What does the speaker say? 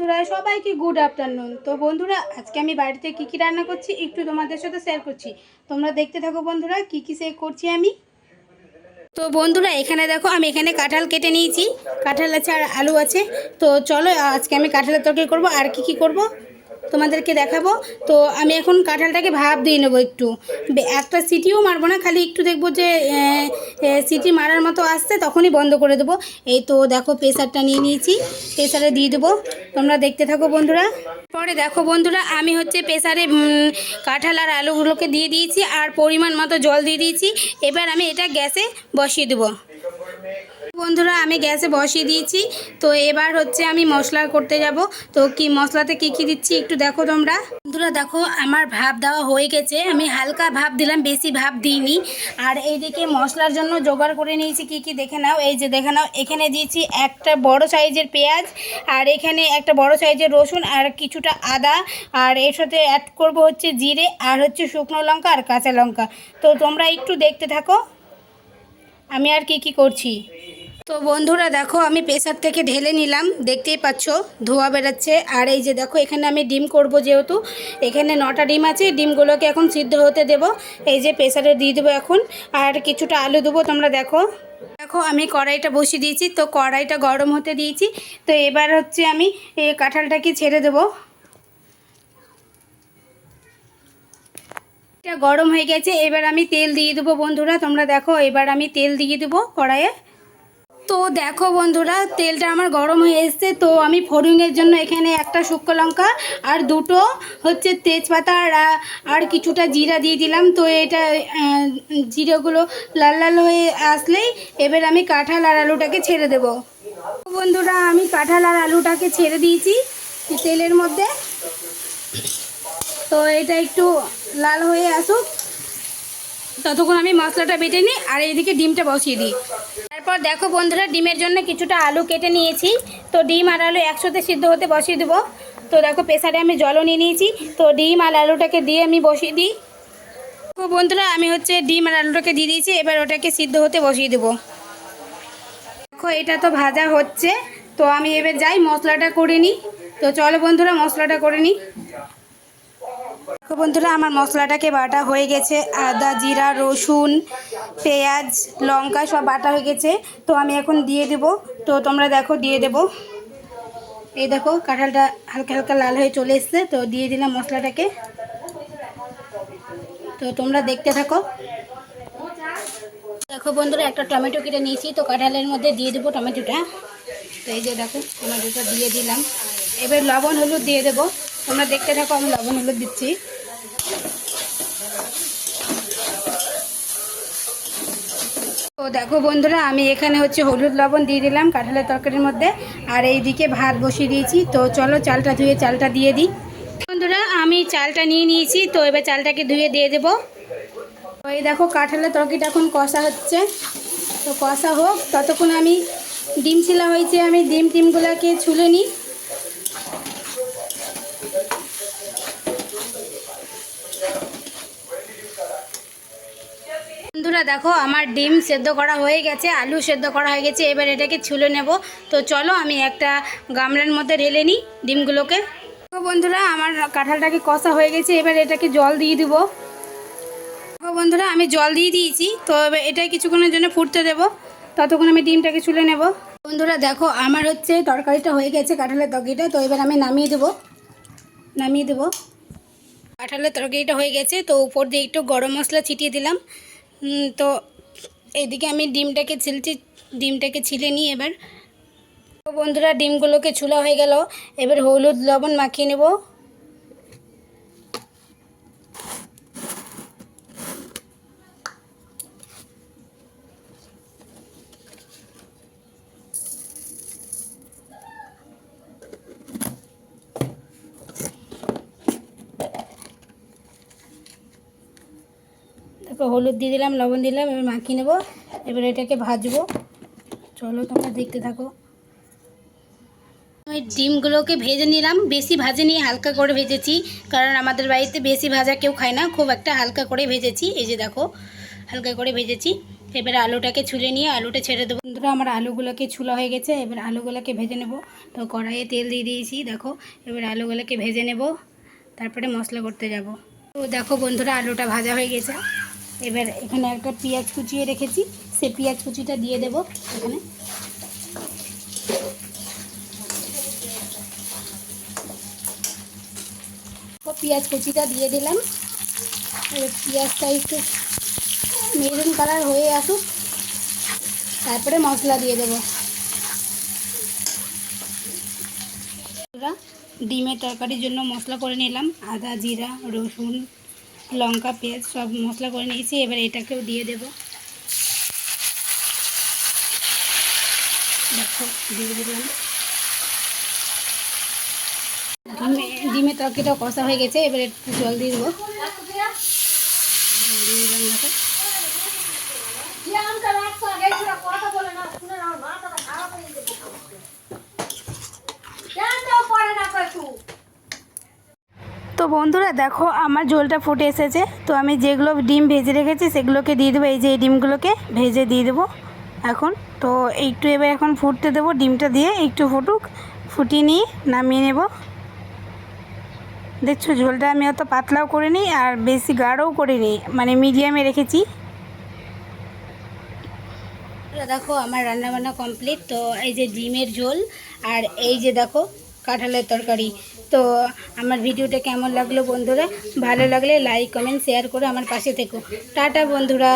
বন্ধুরা, সবাইকে good afternoon তো বন্ধুরা, আজকে আমি বাড়িতে কী কী রান্না করছি একটু তোমাদের সাথে শেয়ার করছি। তোমরা দেখতে থাকো বন্ধুরা, কী কী শেয়ার করছি আমি। তো বন্ধুরা, এখানে দেখো, আমি এখানে কাঁঠাল কেটে নিয়েছি। কাঁঠাল আছে আর আলু আছে। তো চলো, আজকে আমি কাঁঠালের তরকারি করব। আর কি কি করব? তোমাদেরকে দেখাবো। তো আমি এখন কাঁঠালটাকে ভাপ দিয়ে নেব একটু। একটা সিটিও মারবো না, খালি একটু দেখব যে সিটি মারার মতো আসছে, তখনই বন্ধ করে দেবো। এই তো দেখো, প্রেসারটা নিয়ে নিয়েছি, প্রেসারে দিয়ে দেবো। তোমরা দেখতে থাকো বন্ধুরা। পরে দেখো বন্ধুরা, আমি হচ্ছে প্রেসারে কাঁঠাল আর আলুগুলোকে দিয়ে দিয়েছি, আর পরিমাণ মতো জল দিয়ে দিয়েছি। এবার আমি এটা গ্যাসে বসিয়ে দেবো। বন্ধুরা, আমি গ্যাসে বসিয়ে দিয়েছি। তো এবার হচ্ছে আমি মশলা করতে যাব। তো কি মশলাতে কি কি দিচ্ছি একটু দেখো তোমরা। বন্ধুরা, দেখো আমার ভাব দেওয়া হয়ে গেছে। আমি হালকা ভাব দিলাম, বেশি ভাব দিইনি। আর এইদিকে মশলার জন্য জোগাড় করে নিয়েছি। কি কি দেখে নাও। এই যে দেখে নাও, এখানে দিয়েছি একটা বড় সাইজের পেঁয়াজ আর এখানে একটা বড় সাইজের রসুন আর কিছুটা আদা। আর এর সাথে অ্যাড করব হচ্ছে জিরে আর হচ্ছে শুকনো লঙ্কা আর কাঁচা লঙ্কা। তো তোমরা একটু দেখতে থাকো। আমি আর কি কি করছি? তো বন্ধুরা দেখো, আমি প্রেসার থেকে ঢেলে নিলাম। দেখতেই পাচ্ছ, ধোয়া বেরাচ্ছে। আর এই যে দেখো, এখানে আমি ডিম করব যেহেতু। এখানে নটা ডিম আছে, ডিমগুলোকে এখন সিদ্ধ হতে দেব। এই যে প্রেসারে দিয়ে দেবো এখন। আর কিছুটা আলু দেবো, তোমরা দেখো। দেখো, আমি কড়াইটা বসিয়ে দিয়েছি। তো কড়াইটা গরম হতে দিয়েছি। তো এবার হচ্ছে আমি এই কাঁঠালটাকে ছেড়ে দেবো। এটা গরম হয়ে গেছে, এবার আমি তেল দিয়ে দেবো বন্ধুরা। তোমরা দেখো, এবার আমি তেল দিয়ে দেবো কড়াইয়ে। তো দেখো বন্ধুরা, তেলটা আমার গরম হয়ে এসছে, তো আমি ফোড়নের জন্য এখানে একটা শুকনো লঙ্কা আর দুটো হচ্ছে তেজপাতা আর আর কিছুটা জিরা দিয়ে দিলাম। তো এটা জিরাগুলো লাল লাল হয়ে আসলেই এবার আমি কাঁঠাল আর আলুটাকে ছেড়ে দেব। বন্ধুরা, আমি কাঁঠাল আর আলুটাকে ছেড়ে দিয়েছি তেলের মধ্যে। তো এটা একটু লাল হয়ে আসুক। ততক্ষণ আমি মশলাটা বেটে নিই আর এইদিকে ডিমটা বসিয়ে দিই। তারপর দেখো বন্ধুরা, ডিমের জন্য কিছুটা আলু কেটে নিয়েছি। তো ডিম আর আলু একসাথে সিদ্ধ হতে বসিয়ে দেবো। তো দেখো প্রেসারে আমি জলও নিয়ে নিয়েছি। তো ডিম আর আলুটাকে দিয়ে আমি বসিয়ে দিই। তো বন্ধুরা, আমি হচ্ছে ডিম আর আলুটাকে দিয়ে দিয়েছি। এবার ওটাকে সিদ্ধ হতে বসিয়ে দেবো। দেখো, এটা তো ভাজা হচ্ছে। তো আমি এবার যাই, মশলাটা করে নিই। তো চলো বন্ধুরা, মশলাটা করে নিই। বন্ধুরা, আমার মশলাটাকে বাটা হয়ে গেছে? আদা, জিরা, রসুন, পেঁয়াজ, লঙ্কা সব বাটা হয়ে গেছে। তো আমি এখন দিয়ে দেব। তো তোমরা দেখো, দিয়ে দেব। এই দেখো, কাঁঠালটা হালকা হালকা লাল হয়ে চলে এসছে। তো দিয়ে দিলাম মশলাটাকে। তো তোমরা দেখতে থাকো। দেখো বন্ধুরা, একটা টমেটো কেটে নিয়েছি। তো কাঁঠালের মধ্যে দিয়ে দেবো টমেটোটা। তো এই যে দেখো, টমেটোটা দিয়ে দিলাম। এবার লবণ, হলুদ দিয়ে দেবো। তোমরা দেখতে থাকো, আমি লবণ হলুদ দিচ্ছি। তো দেখো বন্ধুরা, আমি এখানে হচ্ছে হলুদ লবণ দিয়ে দিলাম কাঁঠালের তরকারির মধ্যে, আর এইদিকে ভাত বসিয়ে দিয়েছি। তো চলো চালটা ধুয়ে চালটা দিয়ে দিই। বন্ধুরা, আমি চালটা নিয়ে নিয়েছি, তো এবার চালটাকে ধুয়ে দিয়ে দেবো। তো এই দেখো কাঁঠালের তরকারিটা এখন কষা হচ্ছে। তো কষা হোক, ততক্ষণ আমি ডিম ছিলা হয়েছে, আমি ডিম টিমগুলোকে ছুলে নিই। বন্ধুরা দেখো, আমার ডিম সেদ্ধ করা হয়ে গেছে, আলু সেদ্ধ করা হয়ে গেছে, এবার এটাকে ছুলে নেব। তো চলো, আমি একটা গামলার মধ্যে ঢেলে নিই ডিমগুলোকে। বন্ধুরা, আমার কাঁঠালটাকে কষা হয়ে গেছে, এবার এটাকে জল দিয়ে দিব। বন্ধুরা, আমি জল দিয়ে দিয়েছি, তো এবার এটাই কিছুক্ষণের জন্য ফুটতে দেবো। ততক্ষণ আমি ডিমটাকে ছুলে নেব। বন্ধুরা দেখো, আমার হচ্ছে তরকারিটা হয়ে গেছে কাঁঠালের তরকারিটা, তো এবার আমি নামিয়ে দেবো। নামিয়ে দেবো। কাঁঠালের তরকারিটা হয়ে গেছে, তো উপর দিয়ে একটু গরম মশলা ছিটিয়ে দিলাম। তো এদিকে আমি ডিমটাকে ছিলছি, ডিমটাকে ছিলে নিই এবার। তো বন্ধুরা, ডিমগুলোকে ছুলা হয়ে গেল। এবার হলুদ লবণ মাখিয়ে নেব। তারপর হলুদ দিয়ে দিলাম, লবণ দিলাম, এবার মাখিয়ে নেব। এবার এটাকে ভাজবো। চলো তোমরা দেখতে থাকো। ওই ডিমগুলোকে ভেজে নিলাম। বেশি ভাজে নিয়ে হালকা করে ভেজেছি। কারণ আমাদের বাড়িতে বেশি ভাজা কেউ খায় না। খুব একটা হালকা করে ভেজেছি। এই যে দেখো, হালকা করে ভেজেছি। এবার আলুটাকে ছুলে নিয়ে আলুটা ছেড়ে দেবো। বন্ধুরা, আমার আলুগুলোকে ছুলা হয়ে গেছে। এবার আলুগুলোকে ভেজে নেব। তো কড়াইয়ে তেল দিয়ে দিয়েছি, দেখো। এবার আলুগুলোকে ভেজে নেব। তারপরে মশলা করতে যাব। তো দেখো বন্ধুরা, আলুটা ভাজা হয়ে গেছে। এবার এখানে একটা পেঁয়াজ কুচিয়ে রেখেছি। সে পেঁয়াজ কুচিটা দিয়ে দেব এখানে। পেঁয়াজ কুচিটা দিয়ে দিলাম। এবার পেঁয়াজটা একটু মেরুন কালার হয়ে আসুক। তারপরে মশলা দিয়ে দেবো। ডিমের তরকারির জন্য মশলা করে নিলাম। আদা, জিরা, রসুন লঙ্কা, পেঁয়াজ সব মশলা করে নিয়েছি, এবার এটাকেও দিয়ে দেব। দেখো, দিয়ে দিলাম। ডিমে ডিমের তরকারিটা কষা হয়ে গেছে, এবার একটু জল দিয়ে দেবো। জল দিয়ে দিলাম, দেখো। তো বন্ধুরা দেখো আমার ঝোলটা ফুটে এসেছে। তো আমি যেগুলো ডিম ভেজে রেখেছি, সেগুলোকে দিয়ে দেবো। এই যে এই ডিমগুলোকে ভেজে দিয়ে দেবো এখন। তো একটু এবার এখন ফুটতে দেবো ডিমটা দিয়ে। একটু ফুটুক, ফুটিয়ে নিয়ে নামিয়ে নেব। দেখছ, ঝোলটা আমি অত পাতলাও করিনি আর বেশি গাঢ়ও করিনি মানে মিডিয়ামে রেখেছি। দেখো, আমার রান্নাবান্না কমপ্লিট। তো এই যে ডিমের ঝোল আর এই যে দেখো, কাঁঠালের তরকারি। তো আমার ভিডিওটা কেমন লাগল বন্ধুরা? ভালো লাগলে লাইক কমেন্ট শেয়ার করে আমার পাশে থেকো। টাটা বন্ধুরা।